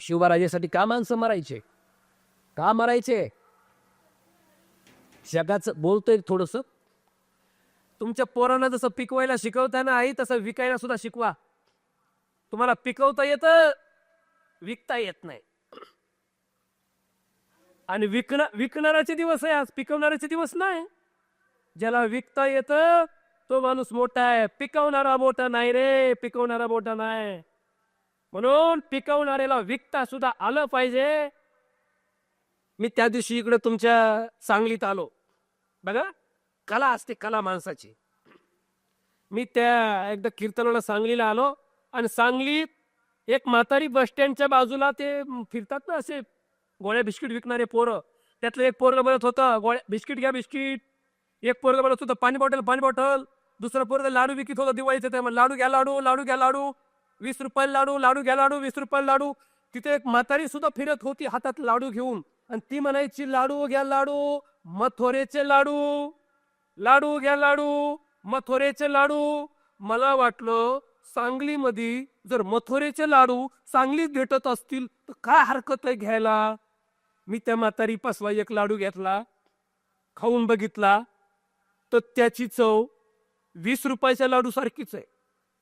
शिवराजेसाठी का माणसं मरायचे? का मरायचे? जगाचं बोलतोय थोडस. तुमच्या पोरांना जसं पिकवायला शिकवताना आई तसं विकायला सुद्धा शिकवा. तुम्हाला पिकवता येतं विकता येत नाही. आणि विकणा विकणाऱ्याचे दिवस आहे आज पिकवणाऱ्याचे दिवस नाही. ज्याला विकता येतं तो माणूस मोठा आहे. पिकवणारा मोठा नाही रे पिकवणारा मोठा नाही. म्हणून पिकवणाऱ्याला विकता सुद्धा आलं पाहिजे. मी त्या दिवशी इकडे तुमच्या सांगलीत आलो. बघा कला असते कला माणसाची. मी त्या एकदा कीर्तनाला सांगलीला आलो आणि सांगलीत एक म्हातारी बस स्टँडच्या बाजूला ते फिरतात ना असे गोळ्या बिस्किट विकणारे पोरं. त्यातलं एक पोरग बनत होतं गोळ्या बिस्किट घ्या बिस्किट. एक पोरग बनत होतं पाणी बॉटल पाणी बॉटल. दुसरं पोरग लाडू विकत होतं दिवाळीचं ते मग लाडू घ्या लाडू लाडू घ्या लाडू. वीस रुपयाला लाडू लाडू घ्या लाडू वीस रुपयाला लाडू. तिथे एक म्हातारी सुद्धा फिरत होती हातात लाडू घेऊन. आणि ती म्हणायची लाडू घ्या लाडू मथोरेचे लाडू. लाडू घ्या लाडू मथोरेचे लाडू. मला वाटलं सांगलीमध्ये जर मथोरेचे लाडू सांगलीत भेटत असतील तर काय हरकत आहे घ्यायला? मी त्या म्हातारी पासवा एक लाडू घेतला खाऊन बघितला. तर त्याची चव वीस रुपयाच्या लाडू सारखीच आहे.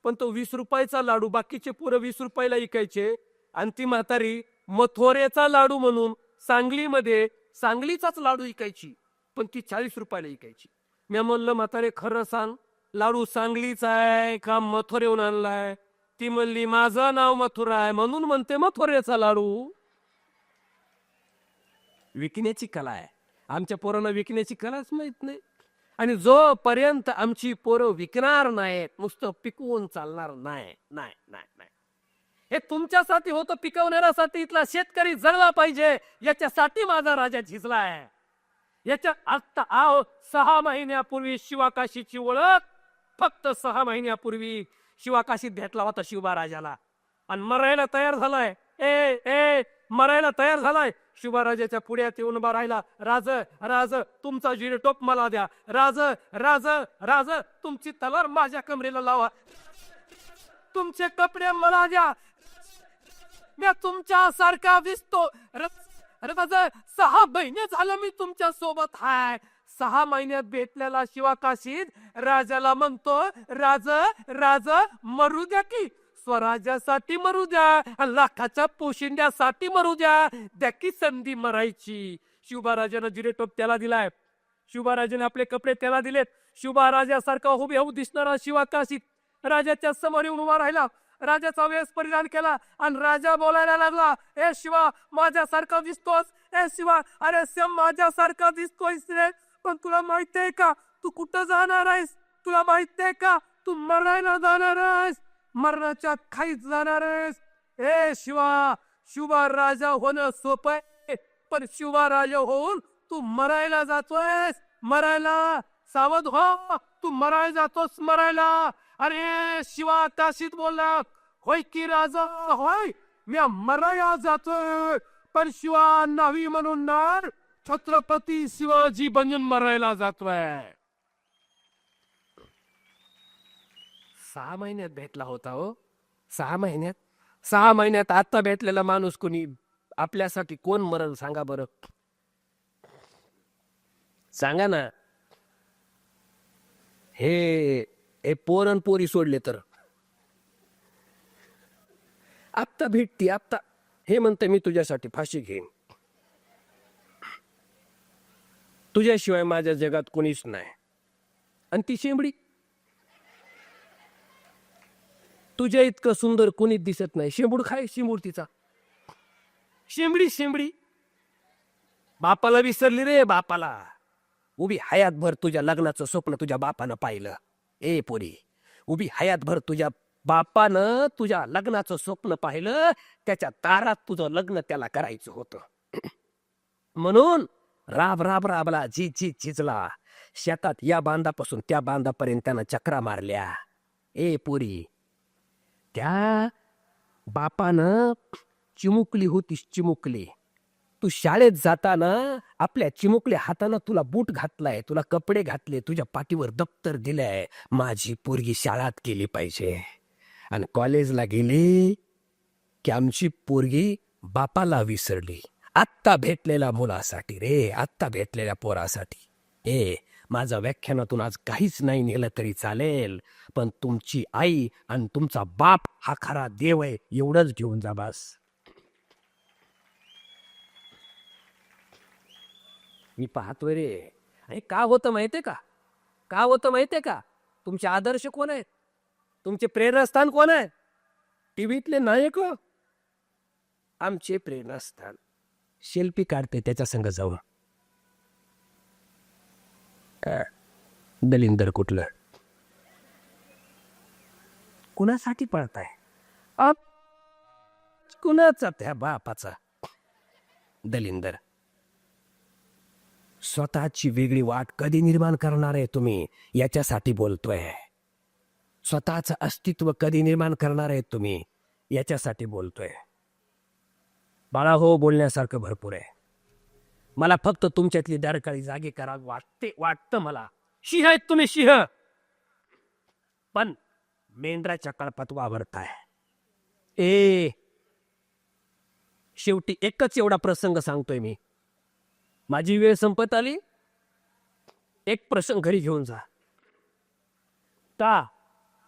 पण तो वीस रुपयाचा लाडू बाकीचे पोरं वीस रुपयाला विकायचे. आणि ती म्हातारी मथोरेचा लाडू म्हणून सांगलीमध्ये सांगलीचाच लाडू विकायची पण ती चाळीस रुपयाला विकायची. मी म्हणलं म्हातारे खरं सांग लाडू सांगलीचा आहे का मथुरेहून आणलाय? ती म्हणली माझं नाव मथुरा आहे. म्हणून म्हणते मथुरेचा लाडू. विकण्याची कला आहे. आमच्या पोरांना विकण्याची कलाच माहीत नाही. आणि जोपर्यंत आमची पोरं विकणार नाहीत नुसतं पिकवून चालणार नाही नाही नाही नाही. हे तुमच्यासाठी होतं पिकवणाऱ्यासाठी इथला शेतकरी जळला पाहिजे याच्यासाठी माझा राजा झिजला आहे याच्या आता आव सहा महिन्यापूर्वी शिवाकाशीची ओळख फक्त सहा महिन्यापूर्वी शिवाकाशीत भेटला होता शिवबा राजाला आणि मरायला तयार झालाय. ए ए मरायला तयार झालाय. शिवराजाच्या पुढ्यात येऊन उभा राहिला राज राज तुमचा टोप मला द्या. राज राज राज तुमची तलवार माझ्या कमरेला लावा. तुमचे कपडे मला द्या. मी तुमच्या सारखा दिसतो. राज अरे सहा महिने झालं मी तुमच्यासोबत हाय. सहा महिन्यात भेटलेला शिवाकाशीत राजाला म्हणतो राज राज मरू द्या की. स्वराज्यासाठी मरू द्या लाखाच्या पोशिंद्यासाठी मरू द्या. द्या की संधी मरायची. शिवबाराजानं जिरेटोप त्याला दिलाय. शिवबाराजाने आपले कपडे त्याला दिलेत. शिवबाराजासारखा हुबेहू दिसणारा शिवाकाशीत राजाच्या समोर येऊन उभा राहिला. राजाचा वेश परिधान केला आणि राजा बोलायला लागला ए शिवा माझ्यासारखा दिसतोस? हे शिवा अरे सेम माझ्यासारखा दिसतोयस रे. पण तुला माहितीये का? तू कुठं जाणार आहेस? तुला माहितीये का? तू मरायला जाणार आहेस. मरणाच्या खाईत जाणार ए शिवा शिवा राजा होणं सोप आहे पण शिवा राजा होऊन तू मरायला जातोयस. मरायला सावध हो तू मरायला जातोस मरायला. अरे शिवा ताशीत बोलला. होय की राजा होय मी मराया जातोय. पण शिवा नावी म्हणून नार छत्रपती शिवाजी बनून मरायला जातोय. सहा महिन्यात भेटला होता हो. सहा महिन्यात? सहा महिन्यात आत्ता भेटलेला माणूस कोणी? आपल्यासाठी कोण मरल सांगा बरं? सांगा ना. हे हे पोरण पोरी सोडले तर. आत्ता भेटती आत्ता. हे म्हणते मी तुझ्यासाठी फाशी घेईन. तुझ्याशिवाय माझ्या जगात कोणीच नाही. आणि ती शेंबडी? तुझ्या इतकं सुंदर कोणीच दिसत नाही. शेंबूड खाय शेंबूड तिचा. शेंबडी शेंबडी. बापाला विसरली रे बापाला. उभी हयातभर तुझ्या लग्नाचं स्वप्न तुझ्या बापानं पाहिलं. ए पोरी उभी हयातभर तुझ्या बापानं तुझ्या लग्नाचं स्वप्न पाहिलं. त्याच्या तारात तुझं लग्न त्याला करायचं होतं. म्हणून राब राब राबला जी जी झिजला. शेतात या बांधापासून त्या बांधापर्यंत त्यानं चक्रा मारल्या. ए पोरी त्या बापानं चिमुकली होतीस चिमुकली. तू शाळेत जाताना आपल्या चिमुकल्या हातानं तुला बूट घातलाय तुला कपडे घातले तुझ्या पाठीवर दप्तर दिलंय. माझी पोरगी शाळात गेली पाहिजे. आणि कॉलेजला गेली की आमची पोरगी बापाला विसरली. आत्ता भेटलेल्या मुलासाठी रे आत्ता भेटलेल्या पोरासाठी. ए माझ्या व्याख्यानातून आज काहीच नाही नेलं तरी चालेल. पण तुमची आई आणि तुमचा बाप हा खरा देव आहे एवढंच घेऊन जा बास. मी पाहतोय रे. आणि का होतं माहितीये का? का होतं माहितीये का? तुमचे आदर्श कोण आहेत? तुमचे प्रेरणास्थान कोण आहे टीव्हीतले नायक हो. आमचे प्रेरणास्थान. शिल्पी काढते त्याच्या संग जाऊन. अ, दलिंदर कुठलं? कुणासाठी पळताय? अप, कुणाचा त्या बापाचा? दलिंदर. स्वतःची वेगळी वाट कधी निर्माण करणार आहे तुम्ही? याच्यासाठी बोलतोय. स्वतःचं अस्तित्व कधी निर्माण करणार आहे तुम्ही? याच्यासाठी बोलतोय. बाळा हो बोलण्यासारखं भरपूर आहे. मला फक्त तुमच्यातली दरकाळी जागी करा वाटते वाटतं मला. सिंह आहेत तुम्ही सिंह पण मेंढराच्या कळपात वावरताय. ए शेवटी एकच एवढा प्रसंग सांगतोय मी. माझी वेळ संपत आली. एक प्रसंग घरी घेऊन जा. का?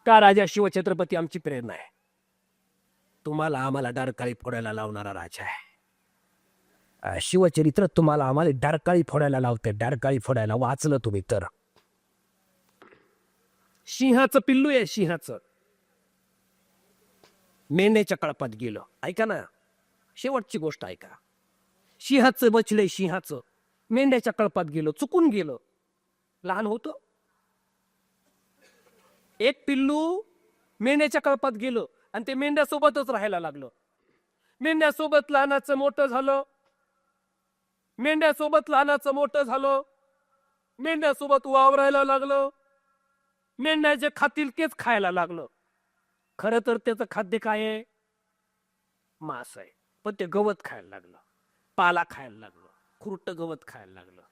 का राजा शिवछत्रपती आमची प्रेरणा आहे? तुम्हाला आम्हाला डारकाळी फोडायला लावणारा राजा आहे. शिवचरित्र तुम्हाला आम्हाला डारकाळी फोडायला लावते डारकाळी फोडायला वाचलं तुम्ही तर. सिंहाचं पिल्लू आहे सिंहाचं. मेंढ्याच्या कळपात गेलं. ऐका ना शेवटची गोष्ट ऐका. सिंहाचं बचलंय सिंहाचं. मेंढ्याच्या कळपात गेलं चुकून गेलं. लहान होतं. एक पिल्लू मेंढ्याच्या कळपात गेलं आणि ते मेंढ्यासोबतच राहायला लागलं. मेंढ्यासोबत लहानाचं मोठं झालं. मेंढ्यासोबत लहानाचं मोठं झालं. मेंढ्यासोबत वावरायला लागलं. मेंढ्याचे खातील तेच खायला लागलं. खरं तर त्याचं खाद्य काय आहे? मांस आहे. पण ते गवत खायला लागलं. पाला खायला लागलं. खुरट गवत खायला लागलं.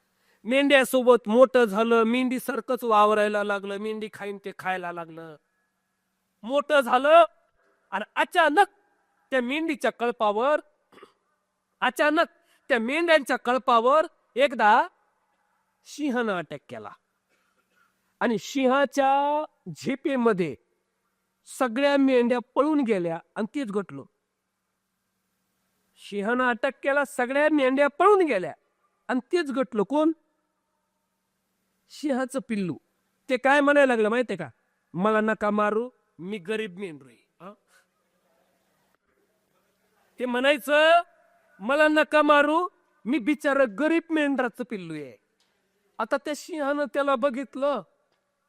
मेंढ्यासोबत मोठं झालं. मेंढी सारखंच वावरायला लागलं. मेंढी खाईन ते खायला लागलं. मोठं झालं आणि अचानक त्या मेंढीच्या कळपावर अचानक त्या मेंढ्यांच्या कळपावर एकदा सिंहानं अटॅक केला. आणि सिंहाच्या झेपेमध्ये सगळ्या मेंढ्या पळून गेल्या आणि तेच घटलो. सिंहानं अटक केला सगळ्या मेंढ्या पळून गेल्या आणि तेच घटलो. कोण? सिंहाचं पिल्लू. ते काय म्हणायला लागलं माहितीये का? मला नका मारू मी गरीब मेंढरू. आहे ते म्हणायचं मला नका मारू मी बिचार गरीब मेंढराचं पिल्लू आहे. आता त्या सिंहानं त्याला बघितलं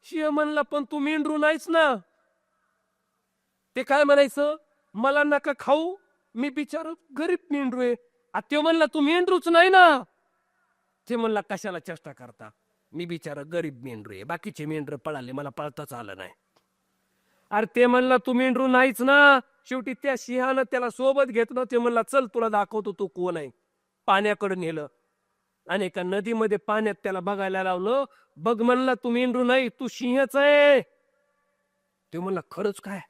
सिंह म्हणला पण तू मेंढरू नाहीस ना. ते काय म्हणायचं? मला नका खाऊ मी बिचार गरीब मेंढरू आहे. आ ते म्हणला तू मेंढरूच नाही ना. ते म्हणला कशाला चेष्टा करता? मी बिचारा गरीब मेंढरू आहे. बाकीचे मेंढर पळाले मला पळताच आलं नाही. अरे ते म्हणला तू मेंढरू नाहीच ना. शेवटी त्या सिंहानं त्याला सोबत घेतलं ते म्हणला चल तुला दाखवतो तू कोण आहे. पाण्याकडे नेलं. आणि एका नदीमध्ये पाण्यात त्याला बघायला लावलं. बघ म्हणला तू मेंढरू नाही तू सिंहच आहे. ते म्हणला खरंच काय?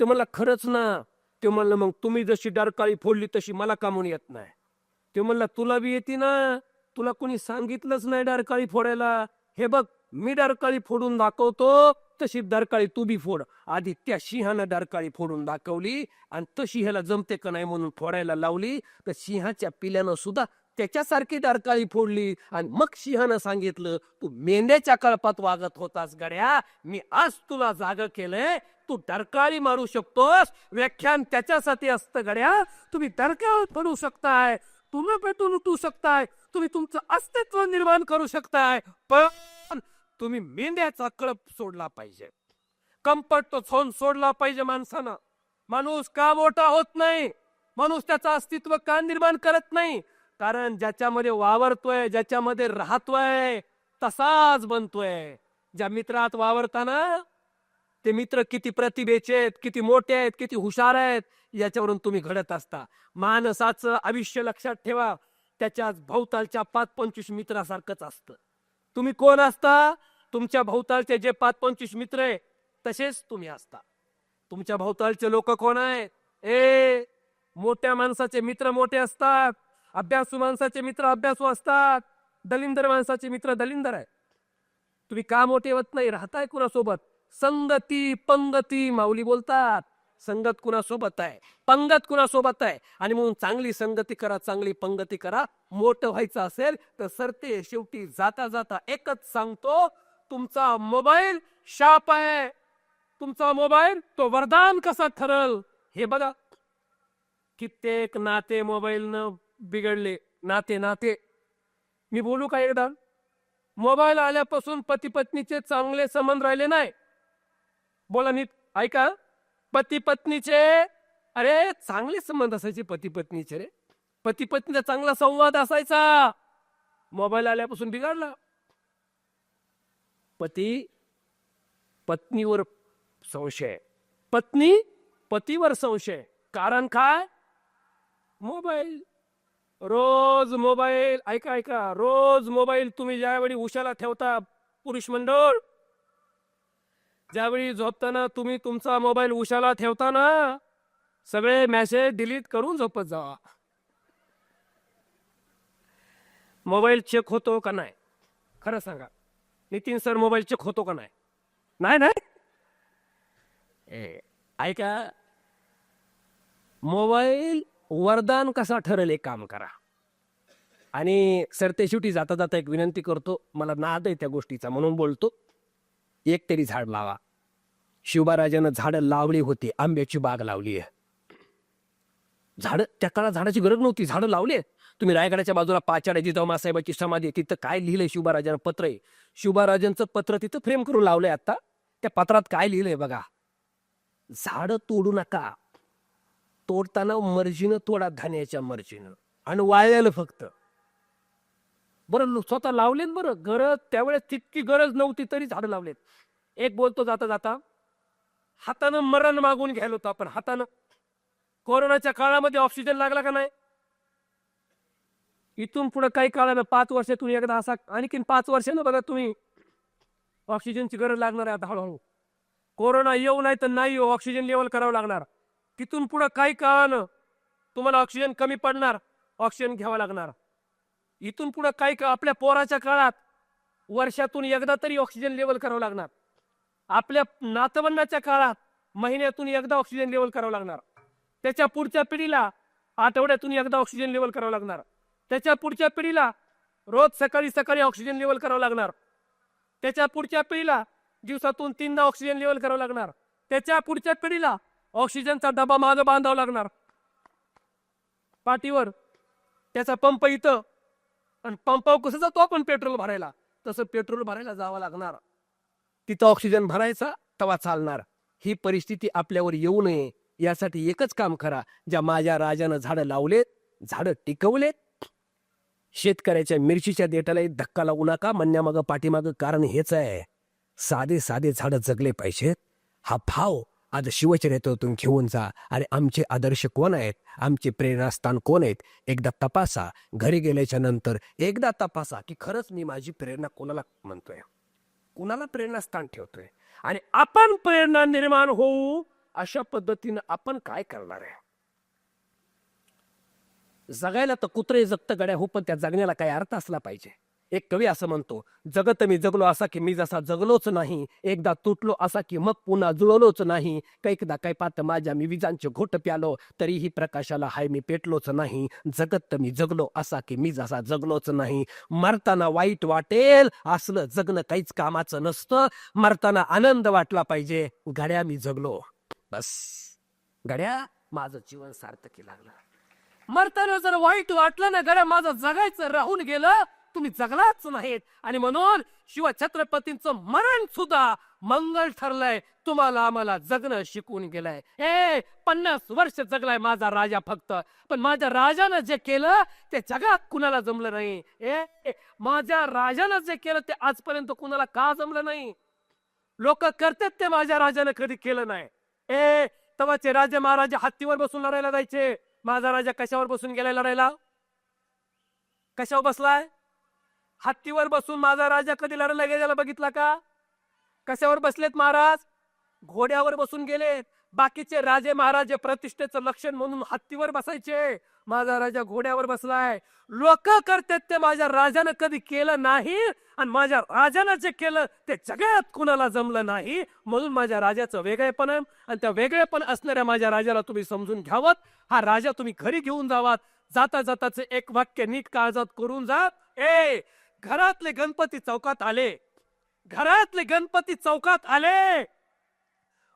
ते म्हणला खरंच ना. ते म्हणलं मग तुम्ही जशी डरकाळी फोडली तशी मला कामून येत नाही. ते म्हणला तुला बी येते ना. तुला कोणी सांगितलंच नाही डरकाळी फोडायला. हे बघ मी डरकाळी फोडून दाखवतो तशी डरकाळी तू बी फोड. आधी त्या सिंहानं डरकाळी फोडून दाखवली आणि तशी ह्याला जमते का नाही म्हणून फोडायला लावली. तर सिंहाच्या पिल्यानं सुद्धा त्याच्यासारखी डरकाळी फोडली आणि मग सिंहानं सांगितलं तू मेंढ्याच्या कळपात वागत होतास गड्या. मी आज तुला जाग केलंय. तू डरकाळी मारू शकतोस. व्याख्यान त्याच्यासाठी असतं गड्या. तुम्ही डरकाळ पडू शकताय. तुम्ही पेटून उठू शकताय. तुम्ही तुमचं अस्तित्व निर्माण करू शकताय. पण तुम्ही मेंढ्याचा कळप सोडला पाहिजे. कंपट तो फोन सोडला पाहिजे माणसानं. माणूस का मोठा होत नाही? माणूस त्याचं अस्तित्व का निर्माण करत नाही? कारण ज्याच्यामध्ये वावरतोय ज्याच्यामध्ये राहतोय तसाच बनतोय. ज्या मित्रात वावरताना ते मित्र किती प्रतिभेचे आहेत किती मोठे आहेत किती हुशार आहेत याच्यावरून तुम्ही घडत असता. माणसाचं आयुष्य लक्षात ठेवा. त्याच्या भोवतालच्या पाच पंचवीस मित्रासारखंच असतं. तुम्ही कोण असता? तुमच्या भोवतालचे जे पाच पंचवीस मित्र आहे तसेच तुम्ही असता. तुमच्या भोवतालचे लोक कोण आहेत? ए मोठ्या माणसाचे मित्र मोठे असतात अभ्यासू माणसाचे मित्र अभ्यासू असतात दलिंदर माणसाचे मित्र दलिंदर आहे तुम्ही का मोठे होत नाही? राहताय कुणासोबत? संगती पंगती माऊली बोलतात. संगत कुणासोबत आहे? पंगत कुणासोबत आहे? आणि म्हणून चांगली संगती करा चांगली पंगती करा. मोठं व्हायचं असेल तर सरते शेवटी जाता जाता एकच सांगतो तुमचा मोबाईल शाप आहे. तुमचा मोबाईल तो वरदान कसा ठरल? हे बघा. कित्येक नाते मोबाईल न बिघडले. नाते नाते. मी बोलू का एकदा? मोबाईल आल्यापासून पती पत्नीचे चांगले संबंध राहिले नाही. बोला नीट ऐका. पती पत्नीचे अरे चांगले संबंध असायचे पती पत्नीचे रे. पती पत्नीचा चांगला संवाद असायचा. मोबाईल आल्यापासून बिघडला. पती पत्नीवर संशय. पत्नी पतीवर संशय. कारण काय? मोबाईल. रोज मोबाईल. ऐका ऐका. रोज मोबाईल तुम्ही ज्यावेळी उशाला ठेवता पुरुष मंडळ ज्यावेळी झोपताना तुम्ही तुमचा मोबाईल उशाला ठेवताना सगळे मेसेज डिलीट करून झोपत जावा मोबाईल चेक होतो का नाही? खरं सांगा. नितीन सर मोबाईल चेक होतो का नाही? नाही नाही? ए, ऐका. मोबाईल वरदान कसा ठरेल एक काम करा. आणि सर ते शेवटी जाता जाता एक विनंती करतो मला नाद आहे त्या गोष्टीचा म्हणून बोलतो. एक तरी झाड लावा. शिवबाराजानं झाडं लावली होती आंब्याची बाग लावली आहे झाड त्या काळात झाडाची गरज नव्हती झाडं लावली आहे. तुम्ही रायगडाच्या बाजूला पाचाड जिजाऊ मासाहेबाची समाधी आहे तिथं काय लिहिलंय शिवबाराजानं पत्र आहे. शिवबाराजांचं पत्र तिथं फ्रेम करून लावलंय आता. त्या पत्रात काय लिहिलंय बघा? झाडं तोडू नका. तोडताना मर्जीनं तोडा धान्याच्या मर्जीनं. आणि वाळलेलं फक्त. बरं स्वतः लावलेत बरं. गरज त्यावेळेस तितकी गरज नव्हती तरी झाडं लावलेत. एक बोलतो जाता जाता हातानं मरण मागून घ्यायला होतं आपण हातानं. कोरोनाच्या काळामध्ये ऑक्सिजन लागला का नाही? इथून पुढे काही काळानं पाच वर्षातून एकदा असा आणखीन पाच वर्षानं बघा तुम्ही. ऑक्सिजनची गरज लागणार आहे आता हळूहळू. कोरोना येऊ नाही तर नाही येऊ ऑक्सिजन लेवल करावं लागणार. तिथून पुढं काही काळानं तुम्हाला ऑक्सिजन कमी पडणार ऑक्सिजन घ्यावं लागणार. इथून पुढं काही का आपल्या पोराच्या काळात वर्षातून एकदा तरी ऑक्सिजन लेवल करावं लागणार. आपल्या नातवंडाच्या काळात महिन्यातून एकदा ऑक्सिजन लेवल करावं लागणार. त्याच्या पुढच्या पिढीला आठवड्यातून एकदा ऑक्सिजन लेवल करावं लागणार. त्याच्या पुढच्या पिढीला रोज सकाळी सकाळी ऑक्सिजन लेवल करावं लागणार. त्याच्या पुढच्या पिढीला दिवसातून तीनदा ऑक्सिजन लेवल करावं लागणार. त्याच्या पुढच्या पिढीला ऑक्सिजनचा डबा माझं बांधावा लागणार. पाठीवर त्याचा पंप इथं आणि पंपावर कसं जातो आपण पेट्रोल भरायला? तसं पेट्रोल भरायला जावं लागणार. तिथं ऑक्सिजन भरायचा तवा चालणार. ही परिस्थिती आपल्यावर येऊ नये. यासाठी एकच काम करा. ज्या माझ्या राजानं झाडं लावलेत झाडं टिकवलेत शेतकऱ्याच्या मिरचीच्या देठाला एक धक्का लागू नका म्हणण्यामागं पाठीमागं कारण हेच आहे. साधे साधे झाडं जगले पाहिजेत. हा भाव आज शिवचरित्रातून घेऊन जा. आणि आमचे आदर्श कोण आहेत? आमचे प्रेरणास्थान कोण आहेत? एकदा तपासा. घरी गेल्याच्यानंतर एकदा तपासा की खरंच मी माझी प्रेरणा कोणाला म्हणतोय? कुणाला प्रेरणास्थान ठेवतोय? आणि आपण प्रेरणा निर्माण होऊ अशा पद्धतीनं आपण काय करणार आहे? जगायला तर कुत्रे जगत गड्या हो पण त्या जगण्याला काही अर्थ असला पाहिजे. एक कवी असं म्हणतो जगत मी जगलो असा की मी जसा जगलोच नाही एकदा तुटलो असा की मग पुन्हा जुळलोच नाही कैकदा काय पात माझ्या मी विजांचे घोट प्यालो तरीही प्रकाशाला हाय मी पेटलोच नाही. जगत मी जगलो असा की मी जसा जगलोच नाही. मरताना वाईट वाटेल असलं जगणं काहीच कामाचं नसतं. मरताना आनंद वाटला पाहिजे गड्या मी जगलो. बस. गड्या माझं जीवन सार्थकी लागलं. मरताना जर वाईट वाटलं ना गड्या माझं जगायचं राहून गेलं. तुम्ही जगलाच नाहीत. आणि म्हणून शिव छत्रपतींचं मरण सुद्धा मंगल ठरलंय. तुम्हाला आम्हाला जगणं शिकून गेलंय. ए पन्नास वर्ष जगलाय माझा राजा फक्त. पण माझ्या राजानं जे केलं ते जगात कुणाला जमलं नाही. ए ए, माझ्या राजानं जे केलं ते आजपर्यंत कुणाला का जमलं नाही? लोक करतात ते माझ्या राजानं कधी केलं नाही. ए तवाचे राजे महाराजे हत्तीवर बसून लढायला जायचे. माझा राजा कशावर बसून गेलाय लढायला कशावर बसलाय? हत्तीवर बसून माझा राजा कधी लढायला गेलेला बघितला का? कशावर बसलेत महाराज? घोड्यावर बसून गेलेत. बाकीचे राजे महाराजे प्रतिष्ठेचं लक्षण म्हणून हत्तीवर बसायचे. माझा राजा घोड्यावर बसलाय. लोक करतात ते माझ्या राजानं कधी केलं नाही. आणि माझ्या राजानं जे केलं ते जगात कुणाला जमलं नाही. म्हणून माझ्या राजाचं वेगळेपण आहे आणि त्या वेगळेपण असणाऱ्या माझ्या राजाला तुम्ही समजून घ्यावत. हा राजा तुम्ही घरी घेऊन जावात. जाता जाताच एक वाक्य नीट काळजात करून जात ए घरातले गणपती चौकात आले. घरातले गणपती चौकात आले.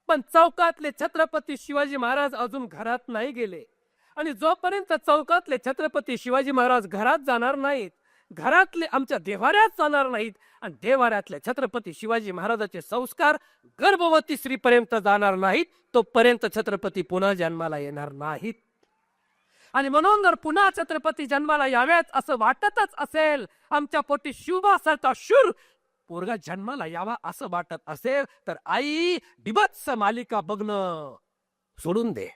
पण चौकातले छत्रपती शिवाजी महाराज अजून घरात नाही गेले. आणि जोपर्यंत चौकातले छत्रपती शिवाजी महाराज घरात जाणार नाहीत घरातले आमच्या देवाऱ्यात जाणार नाहीत आणि देवाऱ्यातले छत्रपती शिवाजी महाराजाचे संस्कार गर्भवती स्त्रीपर्यंत जाणार नाहीत तोपर्यंत छत्रपती पुन्हा जन्माला येणार नाहीत. आणि म्हणून जर पुन्हा छत्रपती जन्माला याव्यात असं वाटतच असेल आमच्या पोटी शिवभासाचा शूर पोरगा जन्माला यावा असं वाटत असेल तर आई डिबत्स मालिका बघणं सोडून दे.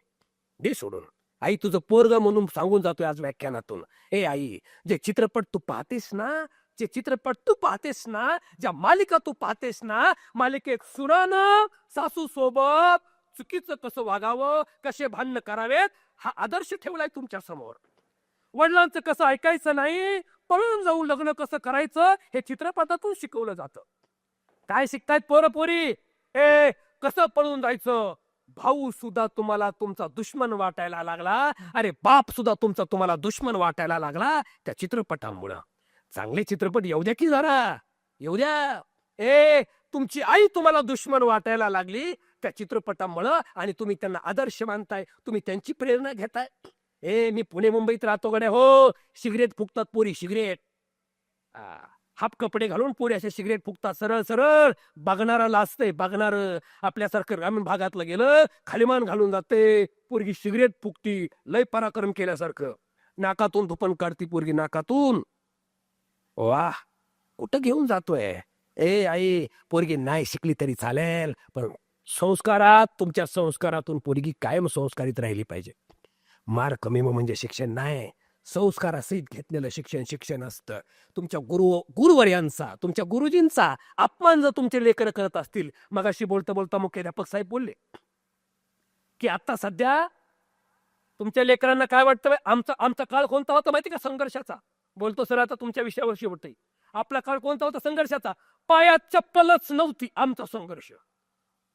दे सोडून. आई तुझं पोरग म्हणून सांगून जातोय आज व्याख्यानातून. ए आई जे चित्रपट तू पाहतेस ना जे चित्रपट तू पाहतेस ना ज्या मालिका तू पाहतेस ना मालिकेत सुरण सासू सोबत चुकीचं कसं वागावं कसे भांडण करावेत हा आदर्श ठेवलाय तुमच्यासमोर. वडिलांचं कसं ऐकायचं नाही पळून जाऊन लग्न कसं करायचं हे चित्रपटातून शिकवलं जातं. काय शिकतायत पोरं पोरी? ए कसं पळून जायचं? भाऊ सुद्धा तुम्हाला तुमचा दुश्मन वाटायला लागला. अरे बाप सुद्धा तुमचा तुम्हाला दुश्मन वाटायला लागला त्या चित्रपटामुळं. चांगले चित्रपट येऊ द्या की जरा. येऊ द्या. ए तुमची आई तुम्हाला दुश्मन वाटायला लागली त्या चित्रपटामुळं आणि तुम्ही त्यांना आदर्श मानताय. तुम्ही त्यांची प्रेरणा घेताय. ए मी पुणे मुंबईत राहतो गड्या. हो सिगरेट फुकतात पोरी सिगरेट. आ, हाफ कपडे घालून पोरी असे सिगरेट फुकतात. सरळ सरळ बघणारा लाचते बघणार आपल्यासारखं ग्रामीण भागातलं गेलं खालीमान घालून जाते. पोरगी सिगरेट फुकती. लय पराक्रम केल्यासारखं. नाकातून धुपण काढती पोरगी नाकातून. वा कुठं घेऊन जातोय? ए आई पोरगी नाही शिकली तरी चालेल पण संस्कारात तुमच्या संस्कारातून पोरगी कायम संस्कारित राहिली पाहिजे. मार कमी म्हणजे शिक्षण नाही. संस्कारासहित घेतलेलं शिक्षण शिक्षण असतं. तुमच्या गुरु गुरुवर्यांचा तुमच्या गुरुजींचा अपमान जर तुमचे लेकर करत असतील मगाशी बोलता बोलता मुख्याध्यापक साहेब बोलले की आता सध्या तुमच्या लेकरांना काय वाटतं? आमचा आमचा काळ कोणता होता माहिती का संघर्षाचा? बोलतो सर आता तुमच्या विषयावर शेवटही आपला काळ कोणता होता संघर्षाचा? पायात चप्पलच नव्हती आमचा संघर्ष.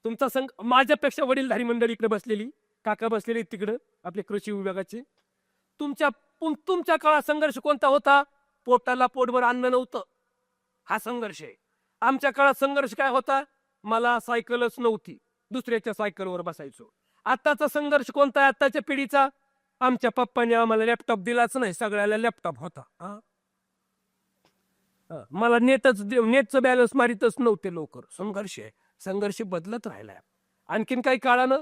तुमचा संघ माझ्यापेक्षा वडीलधारी मंडळी इकडे बसलेली काका बसलेली तिकडं आपले कृषी विभागाचे. तुमच्या पुन- तुमच्या काळात संघर्ष कोणता होता? पोटाला पोटभर अन्न नव्हतं. हा संघर्ष आहे. आमच्या काळात संघर्ष काय होता? मला सायकलच नव्हती. दुसऱ्याच्या सायकलवर बसायचो. आताचा संघर्ष कोणता आहे? आताच्या पिढीचा? आमच्या पप्पाने आम्हाला लॅपटॉप दिलाच नाही. सगळ्याला लॅपटॉप होता. हा? मला नेटच नेटचं बॅलन्स मारितच नव्हते लवकर संघर्ष आहे. संघर्ष बदलत राहिलाय. आणखीन काही काळानं?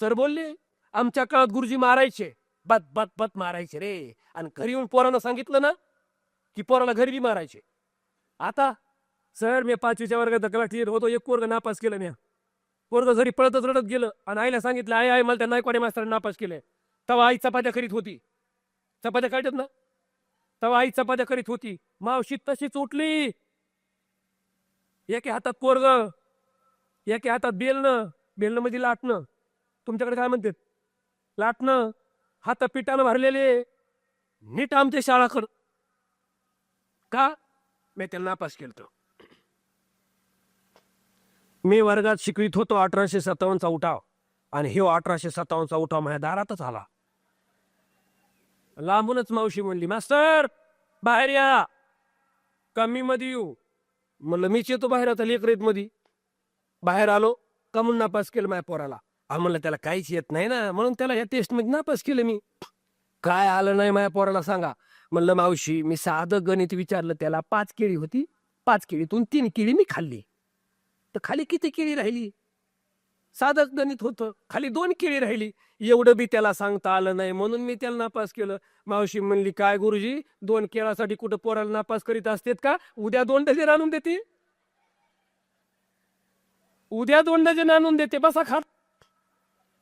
सर बोलले आमच्या काळात गुरुजी मारायचे. बत बत बत मारायचे रे. आणि घरी येऊन पोरानं सांगितलं ना की पोराला घरी बी मारायचे. आता सर मी पाचवीच्या वर्गात क्लास होतो एक पोरग नापास केलं मी पोरग घरी पळतच रडत गेलं आणि आईला सांगितलं आई आई मला त्या नायकवाडे मास्तरांनी नापास केलंय. तेव्हा आई चपात्या करीत होती. चपात्या काढत ना? तेव्हा आई चपात्या करीत होती. मावशी तशीच उठली. एके हातात पोरग एके हातात बेलणं बेलणं मध्ये लाटणं. तुमच्याकडे काय म्हणतात? लाटणं हात भरलेले नीट आमच्या शाळा कर. का? मी त्याला नापास केलं मी वर्गात शिकवित होतो अठराशे सत्तावन्नचा उठाव. आणि हे अठराशे सत्तावन्नचा उठाव माझ्या दारातच आला. लांबूनच मावशी म्हणली मास्तर बाहेर या. कमी मध्ये येऊ. म्हणलं मीच येतो बाहेर आता लेकरीत मध्ये बाहेर आलो का म्हणून नापास केलं माझ्या पोराला? आम्हाला म्हणलं त्याला काहीच येत नाही ना. म्हणून त्याला या टेस्टमध्ये नापास केलं मी. काय आलं नाही माझ्या पोराला सांगा. म्हणलं मावशी मी साधं गणित विचारलं. त्याला पाच केळी होती. पाच केळीतून तीन केळी मी खाल्ली. तर खाली किती केळी राहिली? साधं गणित होतं. खाली दोन केळी राहिली. एवढं बी त्याला सांगता आलं नाही. म्हणून मी त्याला नापास केलं. मावशी म्हणली काय गुरुजी दोन केळासाठी कुठं पोराला नापास करीत असतेत का? उद्या दोन डझन आणून देते. उद्या दोन डझन आणून देते. बसा खात.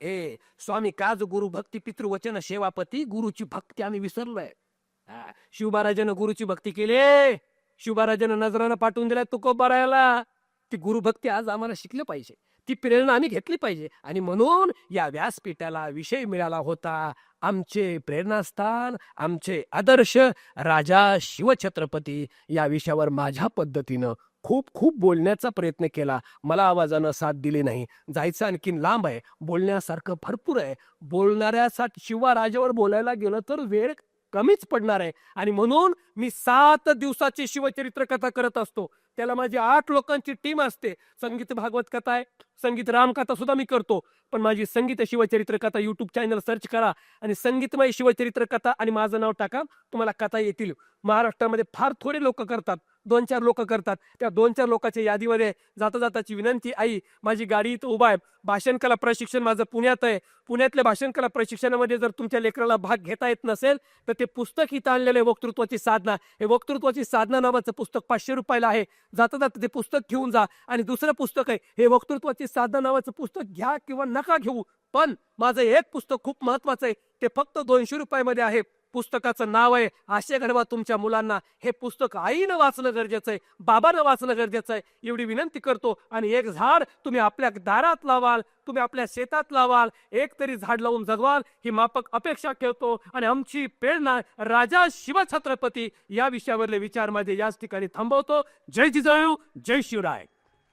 ए स्वामी काज गुरु भक्ती पितृवचन सेवापती गुरुची भक्ती आम्ही विसरलोय. हा, शिवबाराजानं गुरुची भक्ती केली. शिवबाराजानं नजरानं पाठवून दिलाय तुकोबारायला. ती गुरुभक्ती आज आम्हाला शिकलं पाहिजे. ती प्रेरणा आम्ही घेतली पाहिजे. आणि म्हणून या व्यासपीठाला विषय मिळाला होता. आमचे प्रेरणास्थान आमचे आदर्श राजा शिवछत्रपती या विषयावर माझ्या पद्धतीनं खूप खूप बोलण्याचा प्रयत्न केला. मला आवाजानं साथ दिली नाही. जायचं आणखीन लांब आहे. बोलण्यासारखं भरपूर आहे. बोलणाऱ्यासाठी शिवा राजावर बोलायला गेलं तर वेळ कमीच पडणार आहे. आणि म्हणून मी सात दिवसाची शिवचरित्र कथा करत असतो. त्याला माझी आठ लोकांची टीम असते. संगीत भागवत कथा आहे. संगीत रामकथा सुद्धा मी करतो. पण माझी संगीत शिवचरित्र कथा युट्यूब चॅनल सर्च करा आणि संगीतमय शिवचरित्र कथा आणि माझं नाव टाका. तुम्हाला कथा येतील. महाराष्ट्रामध्ये फार थोडे लोक करतात. दोन चार लोक करतात. त्या दोन चार लोकांच्या यादीमध्ये जाता जाताची विनंती आई माझी गाडी इथं उभा आहे. भाषण कला प्रशिक्षण माझं पुण्यात आहे. पुण्यातल्या भाषण कला प्रशिक्षणामध्ये जर तुमच्या लेकराला भाग घेता येत नसेल तर ते पुस्तक इथं आणलेलं आहे वक्तृत्वाची साधना. हे वक्तृत्वाची साधना नावाचं पुस्तक पाचशे रुपयाला आहे. जाता जाता ते पुस्तक घेऊन जा. आणि दुसरं पुस्तक आहे हे वक्तृत्वाची साधना नावाचं पुस्तक घ्या किंवा नका घेऊ. पण माझं एक पुस्तक खूप महत्वाचं आहे. ते फक्त दोनशे रुपयामध्ये आहे. पुस्तकाचं नाव आहे आशय घडवा तुमच्या मुलांना. हे पुस्तक आईनं वाचणं गरजेचं आहे बाबानं वाचणं गरजेचं आहे. एवढी विनंती करतो आणि एक झाड तुम्ही आपल्या दारात लावाल तुम्ही आपल्या शेतात लावाल एक तरी झाड लावून जगवाल ही मापक अपेक्षा ठेवतो. आणि आमची प्रेरणा राजा शिवछत्रपती या विषयावरले विचार माझे याच ठिकाणी थांबवतो. जय जिजाऊ जय शिवराय.